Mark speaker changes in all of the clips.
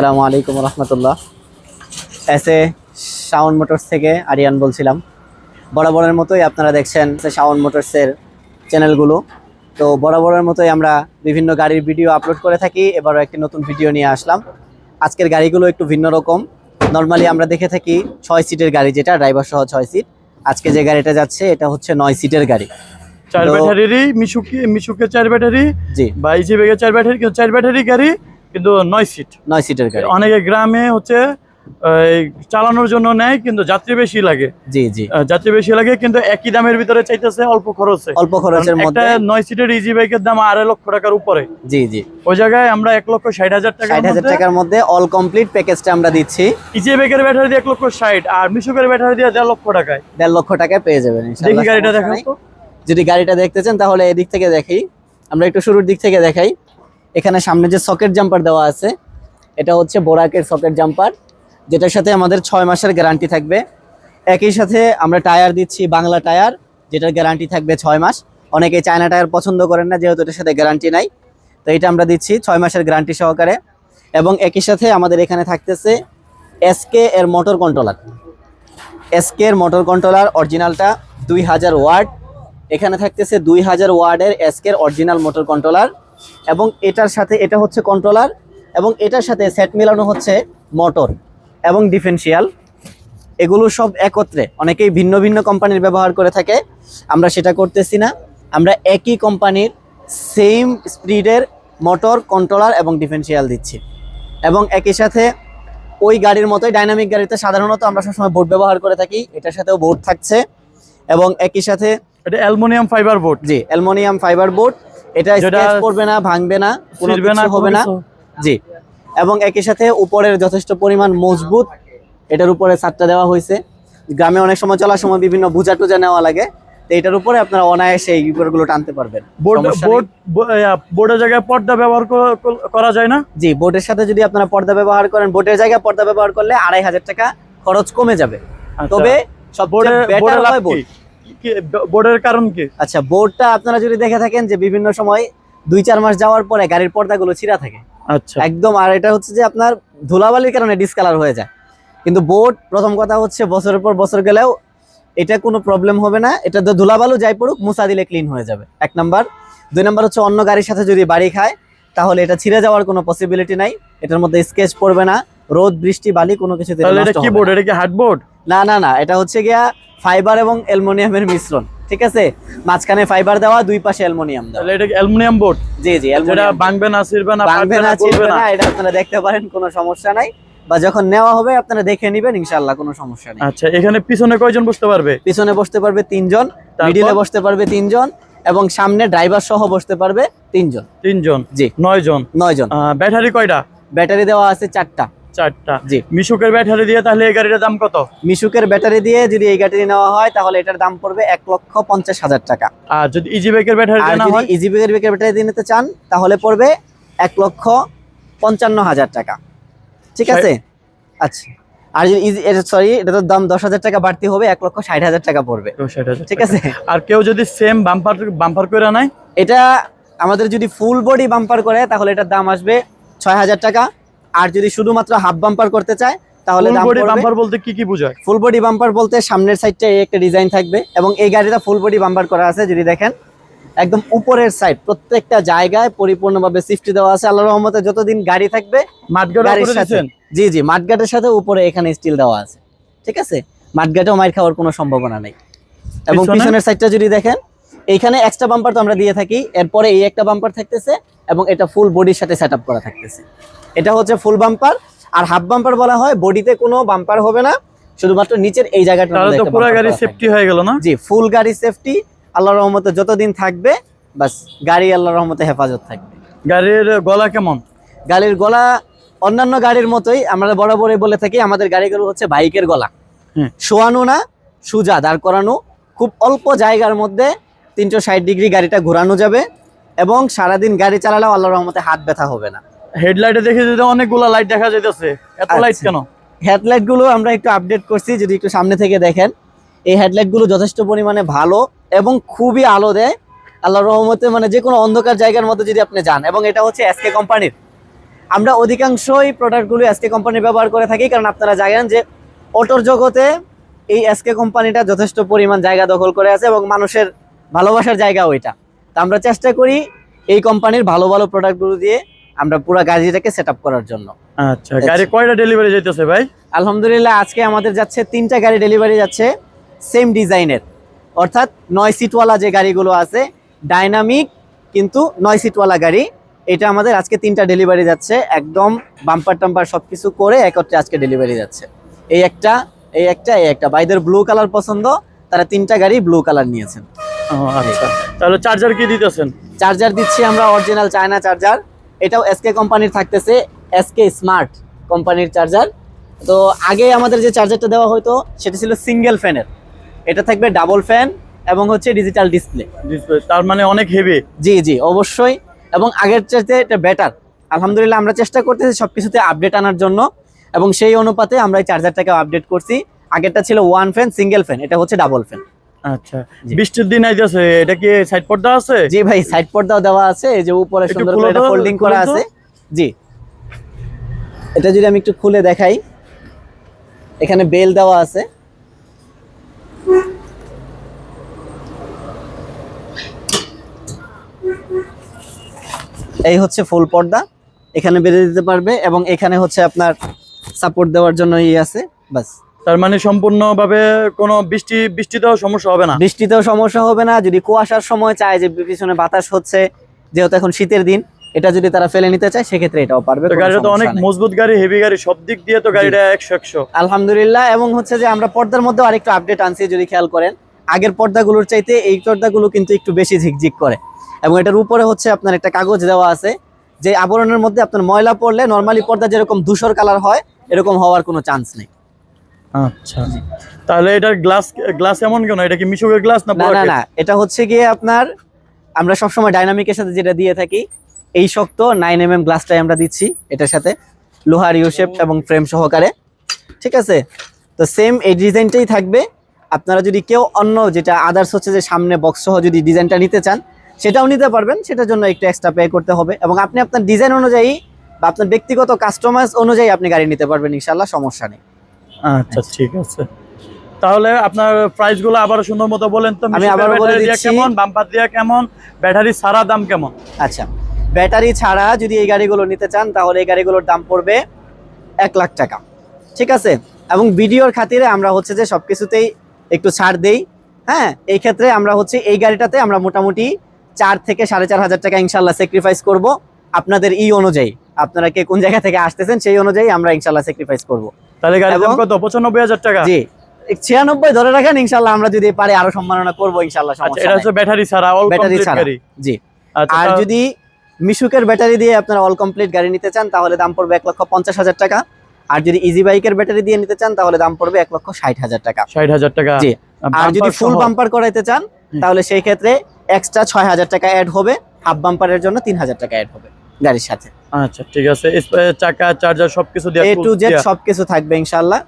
Speaker 1: আসসালামু আলাইকুম রহমতুল্লাহ। এস এ শাওন মোটরস থেকে আরিয়ান বলছিলাম। বরাবরের মতোই আপনারা দেখছেন শাওন মোটরসের চ্যানেলগুলো তো বরাবরের মতোই আমরা বিভিন্ন গাড়ির ভিডিও আপলোড করে থাকি এবারও একটি নতুন ভিডিও নিয়ে আসলাম। আজকের গাড়িগুলো একটু ভিন্ন রকম। নর্মালি আমরা দেখে থাকি ছয় সিটের গাড়ি যেটা ড্রাইভার সহ ছয় সিট আজকে যে গাড়িটা যাচ্ছে এটা হচ্ছে নয় সিটের গাড়ি।
Speaker 2: চার ব্যাটারিরই মিশুকি মিশুকে চার ব্যাটারি
Speaker 1: জি।
Speaker 2: বা ইজি বেগে চার ব্যাটারি চার ব্যাটারি গাড়ি। কিন্তু নয় সিট
Speaker 1: নয় সিটের গাড়ি।
Speaker 2: অনেকে গ্রামে হচ্ছে চালানোর জন্য নেয় কিন্তু যাত্রী বেশি লাগে।
Speaker 1: জি জি।
Speaker 2: যাত্রী বেশি লাগে কিন্তু একই দামের ভিতরে চাইতেছে অল্প খরচে।
Speaker 1: অল্প খরচের মধ্যে।
Speaker 2: নয় সিটের ইজি বাইকের দাম আড়াই লক্ষ টাকার উপরে।
Speaker 1: জি জি।
Speaker 2: ওই জায়গায় আমরা এক লক্ষ ষাট হাজার টাকা
Speaker 1: ষাট হাজার টাকার মধ্যে অল কমপ্লিট প্যাকেজটা আমরা দিচ্ছি।
Speaker 2: ইজি বাইকের ব্যাটারি দিয়ে এক লক্ষ ষাট আর মিশুকের ব্যাটারি দিয়ে দেড় লক্ষ টাকায়।
Speaker 1: দেড় লক্ষ টাকায় পেয়ে যাবেন
Speaker 2: দেখি গাড়িটা। তো।
Speaker 1: যদি গাড়িটা দেখতে চান তাহলে এদিক থেকে দেখি আমরা একটু শুরুর দিক থেকে দেখাই। এখানে সামনে যে সকেট জাম্পার দেওয়া আছে, এটা হচ্ছে বোরাকের সকেট জাম্পার যেটার সাথে আমাদের ছয় মাসের গ্যারান্টি থাকবে। একই সাথে আমরা টায়ার দিচ্ছি বাংলা টায়ার যেটার গ্যারান্টি থাকবে ছয় মাস। অনেকে চায়না টায়ার পছন্দ করেন না, যেহেতু এটার সাথে গ্যারান্টি নাই। তো এটা আমরা দিচ্ছি ছয় মাসের গ্যারান্টি সহকারে। এবং একই সাথে আমাদের এখানে থাকতেছে এসকে এর মোটর কন্ট্রোলার এসকে এর মোটর কন্ট্রোলার অরিজিনালটা দুই হাজার ওয়ার্ড এখানে থাকতেছে দুই হাজার ওয়ার্ডের এসকের অরিজিনাল মোটর কন্ট্রোলার এবং এটার সাথে এটা হচ্ছে কন্ট্রোলার এবং এটার সাথে সেট মেলানো হচ্ছে মোটর এবং ডিফেন্সিয়াল এগুলো সব একত্রে অনেকেই ভিন্ন ভিন্ন কোম্পানির ব্যবহার করে থাকে আমরা সেটা করতেছি না। আমরা একই কোম্পানির সেম স্পিডের মোটর কন্ট্রোলার এবং ডিফেন্সিয়াল দিচ্ছি। এবং একই সাথে ওই গাড়ির মতোই ডাইনামিক গাড়িতে সাধারণত আমরা সবসময় বোর্ড ব্যবহার করে থাকি এটার সাথেও বোর্ড থাকছে। এবং একই সাথে
Speaker 2: এটা অ্যালমোনিয়াম ফাইবার বোর্ড
Speaker 1: জি অ্যালুমিনিয়াম ফাইবার বোর্ড এটা স্ক্র্যাচ পড়বে না ভাঙবে না কোনো কিছু হবে না। জি। এবং একই সাথে উপরের যথেষ্ট পরিমাণ মজবুত এটার উপরে ছাদটা দেওয়া হয়েছে। গ্রামে অনেক সময় চলার সময় বিভিন্ন বুঝা টুজা নেওয়া লাগে তো এটার উপরে আপনারা অনায়াসে এই গুলো টানতে পারবেন।
Speaker 2: বোর্ডের জায়গায় পর্দা ব্যবহার করা- যায় না?
Speaker 1: জি বোর্ডের সাথে যদি আপনারা পর্দা ব্যবহার করেন বোর্ডের জায়গায় পর্দা ব্যবহার করলে আড়াই হাজার টাকা খরচ কমে যাবে। তবে
Speaker 2: বোর্ডের
Speaker 1: সবচেয়ে বেটার
Speaker 2: বোর্ডের
Speaker 1: হয় বোর্ড।
Speaker 2: বোর্ডের কারণ কি?
Speaker 1: আচ্ছা বোর্ডটা আপনারা যদি দেখে থাকেন যে বিভিন্ন সময় দুই চার মাস যাওয়ার পরে গাড়ির পর্দাগুলো ছিঁড়া থাকে।
Speaker 2: আচ্ছা।
Speaker 1: একদম আর এটা হচ্ছে যে আপনার ধুলাবালির কারণে ডিসকালার হয়ে যায়। কিন্তু বোর্ড প্রথম কথা হচ্ছে বছরের পর বছর গেলেও এটা কোনো প্রবলেম হবে না। এটা তো ধুলাবালু যাই পড়ুক মুছা দিলে ক্লিন হয়ে যাবে। এক নাম্বার। দুই নাম্বার হচ্ছে অন্য গাড়ির সাথে যদি বাড়ি খায় তাহলে এটা ছিঁড়ে যাওয়ার কোনো পসিবিলিটি নাই। এটার মধ্যে স্কেচ পড়বে না। রোদ বৃষ্টি বালি কোনো কিছু
Speaker 2: তাহলে এটা কি বোর্ড এটা কি হার্ড বোর্ড
Speaker 1: না না না এটা হচ্ছে গিয়া ফাইবার এবং অ্যালুমিনিয়ামের মিশ্রণ ঠিক আছে? মাঝখানে ফাইবার দেওয়া দুই পাশে অ্যালুমিনিয়াম দেওয়া।
Speaker 2: তাহলে এটা অ্যালুমিনিয়াম বোর্ড
Speaker 1: জি জি অ্যালুমিনিয়াম
Speaker 2: ভাঙবে না ছিড়বে না
Speaker 1: ভাঙবে না চিনবে
Speaker 2: না
Speaker 1: এটা আপনারা দেখতে পারেন কোনো সমস্যা নাই। বা যখন নেওয়া হবে আপনারা দেখে নেবেন ইনশাআল্লাহ কোনো সমস্যা নেই।
Speaker 2: আচ্ছা এখানে পিছনে কয়জন বসতে পারবে?
Speaker 1: পিছনে বসতে পারবে তিনজন মিডিলে বসতে পারবে তিনজন এবং সামনে ড্রাইভার সহ বসতে পারবে তিনজন।
Speaker 2: তিনজন?
Speaker 1: জি।
Speaker 2: নয় জন
Speaker 1: নয় জন
Speaker 2: আহ, ব্যাটারি কয়টা?
Speaker 1: ব্যাটারি দেওয়া আছে চারটা।
Speaker 2: চারটা।
Speaker 1: জি।
Speaker 2: মিশুকের ব্যাটারি দিয়ে তাহলে এই গাড়িটার দাম কত?
Speaker 1: মিশুকের ব্যাটারি দিয়ে যদি এই গাড়িটি নেওয়া হয় তাহলে এটার দাম পড়বে এক লক্ষ পঞ্চাশ হাজার টাকা।
Speaker 2: আর যদি ইজি ব্যাটারি
Speaker 1: যদি ইজি ব্যাটারি দিয়ে নিতে চান তাহলে পড়বে এক লক্ষ পঞ্চান্ন হাজার টাকা। ঠিক আছে? আচ্ছা। আর যদি ইজি সরি এটা তো দাম দশ হাজার টাকা বাড়তি হবে এক লক্ষ ষাট হাজার টাকা পড়বে। ঠিক আছে?
Speaker 2: আর কেউ যদি সেম বাম্পার বাম্পার করে নেয়?
Speaker 1: এটা আমাদের যদি ফুল বডি বাম্পার করে তাহলে এটার দাম আসবে ছয় হাজার টাকা। আর যদি শুধুমাত্র হাফ বাম্পার করতে চায় তাহলে
Speaker 2: বাম্পার বলতে কি কি বোঝায়?
Speaker 1: ফুল বডি বাম্পার বলতে সামনের সাইডটা এই একটা ডিজাইন থাকবে এবং এই গাড়িটা ফুল বডি বাম্পার করা আছে যদি দেখেন। একদম উপরের সাইড প্রত্যেকটা জায়গায় পরিপূর্ণভাবে সিফটি দেওয়া আছে আল্লাহ রহমতে। যতদিন গাড়ি থাকবে
Speaker 2: মাঠগাড়ি
Speaker 1: গাড়ির সাথে জি জি মাঠগাটের সাথে উপরে এখানে স্টিল দেওয়া আছে। ঠিক আছে? মাঠগাটেও মাইর খাওয়ার কোনো সম্ভাবনা নেই। এবং
Speaker 2: পিছনে?
Speaker 1: পিছনের সাইডটা যদি দেখেন এইখানে এক্সট্রা বাম্পার তো আমরা দিয়ে থাকি। এরপরে এই একটা বাম্পার থাকতেছে এবং এটা ফুল বডির সাথে সেট করা থাকতেছে। এটা হচ্ছে ফুল বাম্পার আর হাফ বাম্পার বলা হয় বডিতে কোনো বাম্পার হবে না। শুধুমাত্র নিচের এই জায়গাটা
Speaker 2: পুরো গাড়ি সেফটি হয়ে গেল না?
Speaker 1: জি ফুল গাড়ি সেফটি আল্লাহর রহমতে যতদিন থাকবে বাস গাড়ি আল্লাহর রহমতে হেফাজত থাকবে।
Speaker 2: গাড়ির গলা কেমন?
Speaker 1: গাড়ির গলা অন্যান্য গাড়ির মতোই আমরা বরাবরই বলে থাকি আমাদের গাড়িগুলো হচ্ছে বাইকের গলা। শোয়ানো না সুজা দাঁড় করানো খুব অল্প জায়গার মধ্যে তিনশো ষাট ডিগ্রি গাড়িটা ঘোরানো যাবে এবং সারাদিন গাড়ি চালালেও আল্লাহর রহমতে হাত ব্যথা হবে না।
Speaker 2: হেডলাইটে দেখে যদি অনেকগুলো লাইট দেখা যাইতেছে এত লাইট
Speaker 1: আচ্ছা।
Speaker 2: কেন?
Speaker 1: হেডলাইটগুলো আমরা একটু আপডেট করছি যদি একটু সামনে থেকে দেখেন এই হেডলাইটগুলো যথেষ্ট পরিমাণে ভালো এবং খুবই আলো দেয়। আল্লাহর রহমতে মানে যে কোনো অন্ধকার জায়গার মধ্যে যদি আপনি যান এবং এটা হচ্ছে এসকে কোম্পানির আমরা অধিকাংশই প্রোডাক্টগুলো এসকে কোম্পানির ব্যবহার করে থাকি কারণ আপনারা জানেন যে অটোর জগতে এই এসকে কোম্পানিটা যথেষ্ট পরিমাণ জায়গা দখল করে আছে এবং মানুষের ভালোবাসার জায়গা ওইটা। তো আমরা চেষ্টা করি এই কোম্পানির ভালো ভালো প্রোডাক্টগুলো দিয়ে আমরা পুরো গাড়িটাকে সেট আপ করার জন্য।
Speaker 2: আচ্ছা গাড়ি কয়টা ডেলিভারি যাইতেছে ভাই?
Speaker 1: আলহামদুলিল্লাহ আজকে আমাদের যাচ্ছে তিনটা গাড়ি ডেলিভারি যাচ্ছে সেম ডিজাইনের অর্থাৎ নয় সিটওয়ালা যে গাড়িগুলো আছে ডাইনামিক কিন্তু নয় সিটওয়ালা গাড়ি এটা আমাদের আজকে তিনটা ডেলিভারি যাচ্ছে একদম বাম্পার টাম্পার সব কিছু করে একত্রে আজকে ডেলিভারি যাচ্ছে। এই একটা এই একটা এই একটা। বাইদের ব্লু কালার পছন্দ তারা তিনটা গাড়ি ব্লু কালার নিয়েছেন।
Speaker 2: আচ্ছা। তাহলে চার্জার কি দিতেছেন?
Speaker 1: চার্জার দিচ্ছি আমরা অরিজিনাল চায়না চার্জার এটাও এসকে কোম্পানির থাকতেছে। এসকে স্মার্ট কোম্পানির চার্জার তো আগে আমাদের যে চার্জারটা দেওয়া হতো সেটা ছিল সিঙ্গেল ফ্যানের এটা থাকবে ডাবল ফ্যান এবং হচ্ছে ডিজিটাল ডিসপ্লে
Speaker 2: Display, তার মানে অনেক হেভি
Speaker 1: জি জি অবশ্যই। এবং আগের চাইতে এটা বেটার আলহামদুলিল্লাহ আমরা চেষ্টা করতেছি সব কিছুতে আপডেট আনার জন্য। এবং সেই অনুপাতে আমরা এই চার্জারটাকে আপডেট করছি। আগেরটা ছিল ওয়ান ফ্যান সিঙ্গেল ফ্যান এটা হচ্ছে ডাবল ফ্যান
Speaker 2: আচ্ছা। বৃষ্টির দিন আইতেছে এটা কি সাইড পর্দা আছে?
Speaker 1: জি ভাই সাইড পর্দাও দেওয়া আছে এই যে উপরে সুন্দর করে এটা ফোল্ডিং করা আছে। জি। এটা যদি আমি একটু খুলে দেখাই এখানে বেল দেওয়া আছে। এই হচ্ছে ফুল পর্দা এখানে বেঁধে দিতে পারবে এবং এখানে হচ্ছে আপনার সাপোর্ট দেওয়ার জন্য ই আছে বাস
Speaker 2: তার মানে সম্পূর্ণভাবে কোনো বৃষ্টি বৃষ্টিতেও সমস্যা হবে না?
Speaker 1: বৃষ্টিতেও সমস্যা হবে না। যদি কুয়াশার সময় চায় যে পিছনে বাতাস হচ্ছে যেহেতু এখন শীতের দিন এটা যদি তারা ফেলে নিতে চায় সেক্ষেত্রে এটাও পারবে
Speaker 2: গাড়িটা তো অনেক মজবুত গাড়ি হেভি গাড়ি সব দিক দিয়ে তো গাড়িটা একশো একশো।
Speaker 1: আলহামদুলিল্লাহ এবং হচ্ছে যে আমরা পর্দার মধ্যে আরেকটু আপডেট আনছি যদি খেয়াল করেন। আগের পর্দাগুলোর চাইতে এই পর্দাগুলো কিন্তু একটু বেশি ঝিকঝিক করে। এবং এটার উপরে হচ্ছে আপনার একটা কাগজ দেওয়া আছে যে আবরণের মধ্যে আপনার ময়লা পড়লে নর্মালি পর্দা যেরকম ধূসর কালার হয় এরকম হওয়ার কোনো চান্স নেই।
Speaker 2: আচ্ছা। তাহলে এটার গ্লাস গ্লাস এমন কেন? এটা কি মিশুকের গ্লাস না
Speaker 1: না না এটা হচ্ছে গিয়ে আপনার আমরা সবসময় ডাইনামিকের সাথে যেটা দিয়ে থাকি এই শক্ত নাইন এম এম গ্লাসটাই আমরা দিচ্ছি এটার সাথে লোহার ইউশেপ এবং ফ্রেম সহকারে ঠিক আছে? তো সেম এই ডিজাইনটাই থাকবে। আপনারা যদি কেউ অন্য যেটা আদার্স হচ্ছে যে সামনে বক্স সহ যদি ডিজাইনটা নিতে চান সেটাও নিতে পারবেন সেটার জন্য একটু এক্সট্রা পে করতে হবে এবং আপনি আপনার ডিজাইন অনুযায়ী বা আপনার ব্যক্তিগত কাস্টমাইজ অনুযায়ী আপনি গাড়ি নিতে পারবেন ইনশাল্লাহ সমস্যা নেই।
Speaker 2: আচ্ছা ঠিক আছে। তাহলে আপনার প্রাইসগুলো আবার সুন্দর মতো বলেন তো
Speaker 1: আমি আবারও বলে দিচ্ছি।
Speaker 2: কেমন বাম্পার দিয়ে কেমন ব্যাটারি সারা দাম কেমন?
Speaker 1: আচ্ছা ব্যাটারি ছাড়া যদি এই গাড়িগুলো নিতে চান তাহলে এই গাড়িগুলোর দাম পড়বে এক লাখ টাকা। ঠিক আছে? এবং ভিডিওর খাতিরে আমরা হচ্ছে যে সব কিছুতেই একটু ছাড় দেই। হ্যাঁ এই ক্ষেত্রে আমরা হচ্ছে এই গাড়িটাতে আমরা মোটামুটি চার থেকে সাড়ে চার হাজার টাকা ইনশাল্লাহ স্যাক্রিফাইস করব আপনাদের ই অনুযায়ী। আপনারা কে কোন জায়গা থেকে আসতেছেন সেই অনুযায়ী আমরা ইনশাল্লাহ স্যাক্রিফাইস করব।
Speaker 2: তাহলে গাড়ির দাম কত? পঁচানব্বই হাজার টাকা?
Speaker 1: জি ছিয়ানব্বই ধরে রাখেন ইনশাল্লাহ আমরা যদি পারি আরও সম্মাননা করব ইনশাল্লাহ
Speaker 2: আচ্ছা
Speaker 1: সমস্যা
Speaker 2: এটা হচ্ছে ব্যাটারি ছাড়া অল কমপ্লিট গাড়ি?
Speaker 1: জি।
Speaker 2: আচ্ছা
Speaker 1: আর যদি মিশুকের ব্যাটারি দিয়ে আপনারা অল কমপ্লিট গাড়ি নিতে চান তাহলে দাম পড়বে এক লক্ষ পঞ্চাশ হাজার টাকা। আর যদি ইজি বাইকের ব্যাটারি দিয়ে নিতে চান তাহলে দাম পড়বে এক লক্ষ ষাট হাজার টাকা।
Speaker 2: ষাট হাজার টাকা।
Speaker 1: জি। আর যদি ফুল বাম্পার করাইতে চান তাহলে সেই ক্ষেত্রে এক্সট্রা ছয় হাজার টাকা অ্যাড হবে। হাফ বাম্পারের জন্য তিন হাজার টাকা অ্যাড হবে। গাড়ির সাথে।
Speaker 2: আচ্ছা ঠিক আছে। চাকা চার্জার সবকিছু দিয়ে
Speaker 1: এ টু জেড সবকিছু থাকবে ইনশাল্লাহ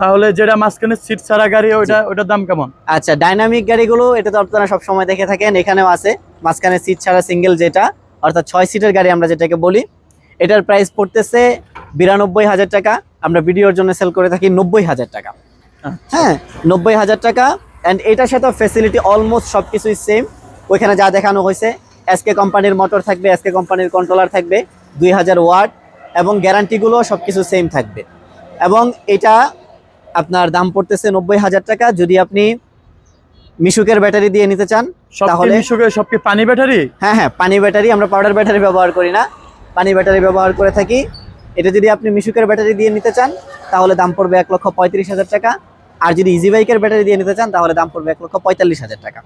Speaker 2: তাহলে যেটা মাঝখানে সিট ছাড়া গাড়ি ওইটা ওইটার দাম কেমন?
Speaker 1: আচ্ছা ডাইনামিক গাড়িগুলো এটা তো আপনারা সবসময় দেখে থাকেন এখানেও আছে। মাঝখানে সিট ছাড়া সিঙ্গেল যেটা অর্থাৎ ছয় সিটের গাড়ি আমরা যেটাকে বলি। এটার প্রাইস পড়তেছে বিরানব্বই হাজার টাকা। আমরা ভিডিওর জন্য সেল করে থাকি নব্বই হাজার টাকা।
Speaker 2: আচ্ছা।
Speaker 1: হ্যাঁ নব্বই হাজার টাকা। অ্যান্ড এটার সাথে ফেসিলিটি অলমোস্ট সব কিছুই সেম ওইখানে যা দেখানো হয়েছে এসকে কোম্পানির মোটর থাকবে এসকে কোম্পানির কন্ট্রোলার থাকবে দুই হাজার ওয়াট এবং গ্যারান্টিগুলো সব কিছু সেম থাকবে। এবং এটা আপনার দাম পড়তেছে নব্বই হাজার টাকা। যদি আপনি মিশুকের ব্যাটারি দিয়ে নিতে চান তাহলে-
Speaker 2: মিশুকে সব কি পানি ব্যাটারি
Speaker 1: হ্যাঁ হ্যাঁ পানি ব্যাটারি আমরা পাউডার ব্যাটারি ব্যবহার করি না। পানি ব্যাটারি ব্যবহার করে থাকি। এটা যদি আপনি মিশুকের ব্যাটারি দিয়ে নিতে চান তাহলে দাম পড়বে এক লক্ষ পঁয়ত্রিশ হাজার টাকা। আর যদি ইজি বাইকের ব্যাটারি দিয়ে নিতে চান তাহলে দাম পড়বে এক লক্ষ পঁয়তাল্লিশ হাজার টাকা।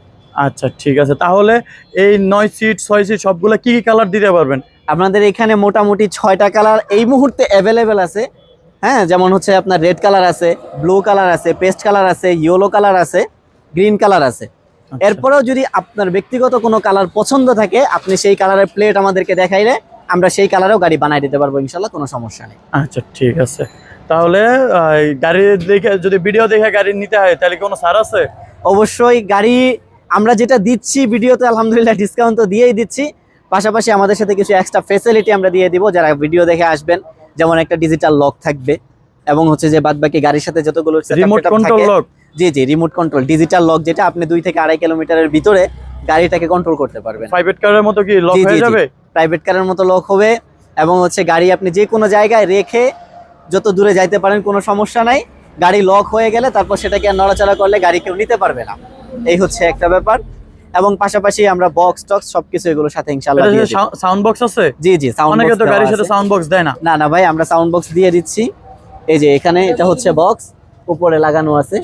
Speaker 2: আচ্ছা ঠিক আছে। তাহলে এই নয় সিট ছয় সিট সবগুলো কি কি কালার দিতে পারবেন?
Speaker 1: আপনাদের এখানে মোটামুটি ছয়টা কালার এই মুহূর্তে অ্যাভেলেবেল আছে। হ্যাঁ যেমন হচ্ছে আপনার রেড কালার আছে ব্লু কালার আছে পেস্ট কালার আছে ইয়েলো কালার আছে গ্রিন কালার আছে।
Speaker 2: আচ্ছা।
Speaker 1: এরপরেও যদি আপনার ব্যক্তিগত কোনো কালার পছন্দ থাকে আপনি সেই কালারের প্লেট আমাদেরকে দেখাইলে আমরা সেই কালারেও গাড়ি বানাই দিতে পারব ইনশাল্লাহ কোনো সমস্যা নেই।
Speaker 2: আচ্ছা ঠিক আছে। তাহলে গাড়ি দেখে যদি ভিডিও দেখে গাড়ি নিতে হয় তাহলে কোনো সার আছে?
Speaker 1: অবশ্যই গাড়ি আমরা যেটা দিচ্ছি ভিডিওতে আলহামদুলিল্লাহ ডিসকাউন্ট তো দিয়েই দিচ্ছি। পাশাপাশি আমাদের সাথে কিছু এক্সট্রা ফেসিলিটি আমরা দিয়ে দিব যারা ভিডিও দেখে আসবেন। যেমন একটা ডিজিটাল লক থাকবে এবং হচ্ছে যে বাদবাকি গাড়ির সাথে যতগুলো
Speaker 2: রিমোট কন্ট্রোল লক
Speaker 1: জি জি রিমোট কন্ট্রোল ডিজিটাল লক যেটা আপনি দুই থেকে আড়াই কিলোমিটারের ভিতরে গাড়িটাকে কন্ট্রোল করতে পারবেন।
Speaker 2: প্রাইভেট কারের মতো কি লক হয়ে যাবে?
Speaker 1: প্রাইভেট কারের মতো লক হবে এবং হচ্ছে গাড়ি আপনি যে কোনো জায়গায় রেখে যত দূরে যাইতে পারেন কোনো সমস্যা নাই। গাড়ি লক হয়ে গেলে তারপর সেটাকে আর নড়াচড়া করলে গাড়ি কেউ নিতে পারবে না। এই হচ্ছে একটা ব্যাপার। এবং পাশাপাশি আমরা বক্স টক্স সবকিছু এগুলোর সাথে ইনশাআল্লাহ দিয়ে।
Speaker 2: সাউন্ড বক্স আছে?
Speaker 1: জি জি সাউন্ড
Speaker 2: অনেকে তো গাড়ির সাথে সাউন্ড বক্স দেয় না।
Speaker 1: না না ভাই আমরা সাউন্ড বক্স দিয়ে দিচ্ছি। এই যে এখানে এটা হচ্ছে বক্স উপরে লাগানো আছে।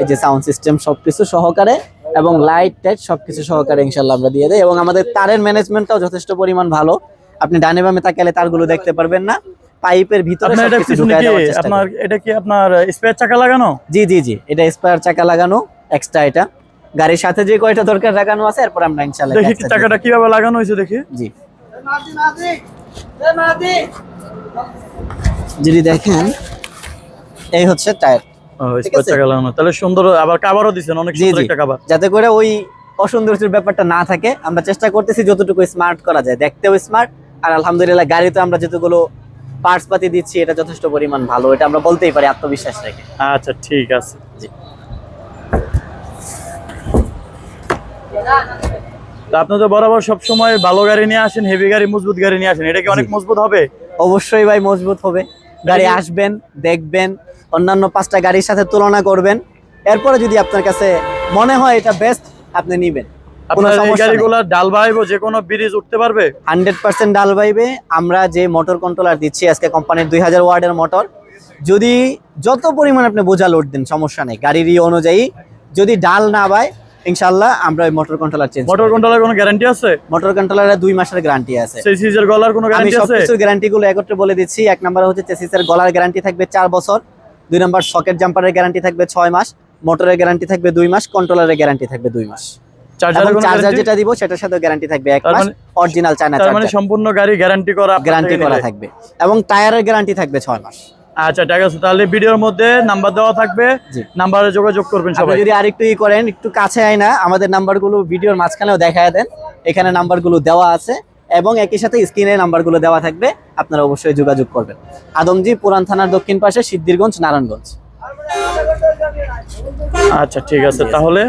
Speaker 1: এই যে সাউন্ড সিস্টেম সবকিছু সহকারে এবং লাইট টাইট সবকিছু সহকারে ইনশাল্লাহ আমরা দিয়ে দেই। এবং আমাদের তারের ম্যানেজমেন্টটাও যথেষ্ট পরিমাণ ভালো। আপনি ডানে বামে তাকালে তারগুলো দেখতে পারবেন না। পাইপের ভিতরে
Speaker 2: আপনার এটা কি? আপনার স্পেয়ার চাকা লাগানো?
Speaker 1: জি জি জি এটা স্পেয়ার চাকা লাগানো। এক্সট্রা এটা। গাড়ির সাথে যে কয়টা দরকার লাগানো আছে এরপর আমরা ইনশাল্লাহ
Speaker 2: দেখি চাকাটা কীভাবে লাগানো হয়েছে দেখি।
Speaker 1: জি। যদি দেখেন এই হচ্ছে টায়ার।
Speaker 2: তাহলে সুন্দর আবার কাভারও দিছেন অনেক সুন্দর একটা কাভার
Speaker 1: যাতে করে ওই অসৌন্দর্যের ব্যাপারটা না থাকে আমরা চেষ্টা করতেছি যতটুকু স্মার্ট করা যায়। দেখতেও স্মার্ট আর আলহামদুলিল্লাহ গাড়িতে আমরা যতগুলো পার্টস পাতি দিচ্ছি এটা যথেষ্ট পরিমাণ ভালো। এটা আমরা বলতেই পারি আত্মবিশ্বাস রেখে।
Speaker 2: আচ্ছা ঠিক আছে।
Speaker 1: জি।
Speaker 2: তা আপনি তো বরাবর সব সময় ভালো গাড়ি নিয়ে আসেন হেভি গাড়ি মজবুত গাড়ি নিয়ে আসেন এটা কি অনেক মজবুত হবে?
Speaker 1: অবশ্যই ভাই মজবুত হবে। গাড়ি আসবেন দেখবেন অন্যান্য পাঁচটা গাড়ির সাথে তুলনা করবেন। এরপরে যদি আপনার কাছে মনে হয় এটা বেস্ট আপনি নিবেন।
Speaker 2: আপনার এই গাড়িগুলো ডাল বাইবো যে কোনো ব্রিজ উঠতে পারবে?
Speaker 1: হান্ড্রেড পার্সেন্ট ডাল বাইবে আমরা যে মোটর কন্ট্রোলার দিচ্ছি আজকে কোম্পানির দুই হাজার ওয়ার্ডের মোটর যদি যত পরিমাণ আপনি বোঝা লোড দেন সমস্যা নেই। গাড়ির ই অনুযায়ী যদি ডাল না পায় ইনশাল্লাহ আমরা ওই মোটর কন্ট্রোলার চেঞ্জ
Speaker 2: মোটর কন্ট্রোলের কোনো গ্যারান্টি আছে?
Speaker 1: মোটর কন্ট্রোলারের দুই মাসের গ্যারান্টি আছে।
Speaker 2: সেই সিজের গলার কোনো গ্যারান্টি আছে?
Speaker 1: সবকিছু গ্যারান্টি গুলো একত্রে বলে দিচ্ছি। এক নাম্বার হচ্ছে চেসিসের গলার গ্যারান্টি থাকবে চার বছর। দুই নাম্বার সকেট জাম্পারের গ্যারান্টি থাকবে ছয় মাস। মোটরের গ্যারান্টি থাকবে দুই মাস। কন্ট্রোলারের গ্যারান্টি থাকবে দুই মাস।
Speaker 2: চার্জারের কোনো
Speaker 1: চার্জার যেটা দিব সেটার সাথে গ্যারান্টি থাকবে এক মাস।
Speaker 2: মানে-
Speaker 1: অরিজিনাল চায়না
Speaker 2: তার মানে সম্পূর্ণ গাড়ি গ্যারান্টি করা
Speaker 1: গ্যারান্টি করা থাকবে। এবং টায়ারের গ্যারান্টি থাকবে ছয় মাস।
Speaker 2: আচ্ছা ঠিক আছে। তাহলে ভিডিওর মধ্যে নাম্বার দেওয়া থাকবে। নাম্বারে যোগাযোগ করবেন সবাই।
Speaker 1: যদি আরেকটু ই করেন একটু কাছে আয় না আমাদের নাম্বারগুলো ভিডিওর মাঝখানেও দেখায় দেন। এখানে নাম্বারগুলো দেওয়া আছে এবং একই সাথে স্ক্রিনে নাম্বারগুলো দেওয়া থাকবে আপনারা অবশ্যই যোগাযোগ করবেন। আদমজি পুরান থানার দক্ষিণ পাশে সিদ্ধিরগঞ্জ নারায়ণগঞ্জ।
Speaker 2: আচ্ছা ঠিক আছে। তাহলে